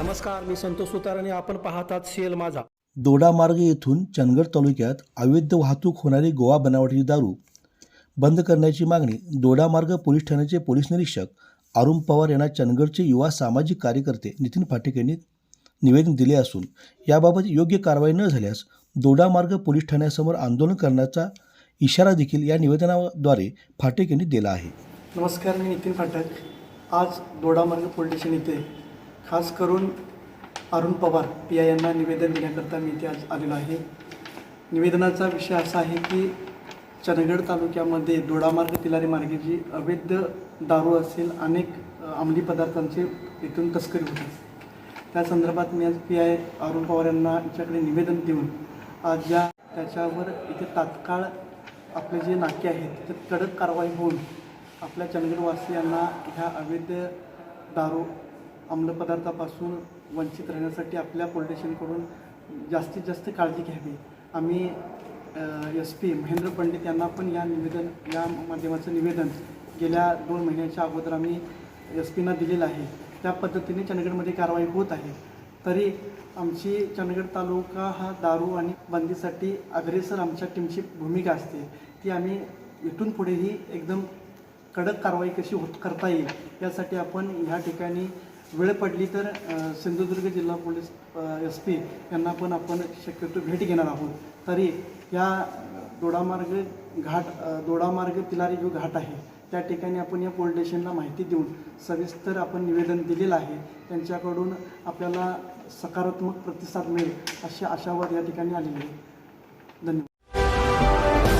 नमस्कार मी संतोष सुतार आणि आपण पाहतात सेल माझा. दोडा मार्ग येथून चंदगड तालुक्यात अवैध वाहतूक होणारी गोवा बनावटीची दारू बंद करण्याची मागणी दोडा मार्ग पोलीस ठाण्याचे पोलीस निरीक्षक अरुण पवार यांना चंदगडचे युवा सामाजिक कार्यकर्ते नितीन फाटेक यांनी निवेदन दिले असून याबाबत योग्य कारवाई न झाल्यास दोडा मार्ग पोलीस ठाण्यासमोर आंदोलन करण्याचा इशारा देखील या निवेदनाद्वारे फाटेक यांनी दिला आहे. नमस्कार मी नितीन फाटक. आज दोडामार्ग पोलीस स्टेशन इथे खास करून अरुण पवार पी आय यांना निवेदन देण्याकरता मी इथे आज आलेलो आहे. निवेदनाचा विषय असा आहे की चंदगड तालुक्यामध्ये दोडामार्ग तिलारी मार्गे जी अवैध दारू असेल अनेक अंमली पदार्थांची इथून तस्करी होते. त्या संदर्भात मी आज पी आय अरुण पवार यांना याच्याकडे निवेदन देऊन आज या त्याच्यावर इथे तात्काळ आपले जे नाके आहेत तिथे कडक कारवाई होऊन आपल्या चंदगडवासियांना ह्या अवैध दारू अंमलपदार्थापासून वंचित राहण्यासाठी आपल्या पोलीस जास्तीत जास्त काळजी घ्यावी. आम्ही एस पी महेंद्र पंडित यांना पण या निवेदन या माध्यमाचं निवेदन गेल्या दोन महिन्याच्या अगोदर आम्ही एस पीना दिलेलं आहे. त्या पद्धतीने चंदगडमध्ये कारवाई होत आहे. तरी आमची चंदगड तालुका हा दारू आणि बंदीसाठी अग्रेसर आमच्या टीमची भूमिका असते. ती आम्ही इथून पुढेही एकदम कडक कारवाई कशी होत करता येईल यासाठी आपण ह्या ठिकाणी वेळ पडली तर सिंधुदुर्ग जिल्हा पोलीस एस पी यांना पण आपण शक्यतो भेट घेणार आहोत. तरी या दोडामार्ग घाट दोडामार्ग तिलारी जो घाट आहे त्या ठिकाणी आपण या पोलीस स्टेशनला माहिती देऊन सविस्तर आपण निवेदन दिलेलं आहे. त्यांच्याकडून आपल्याला सकारात्मक प्रतिसाद मिळेल अशी आशावाद या ठिकाणी आलेली आहे. धन्यवाद.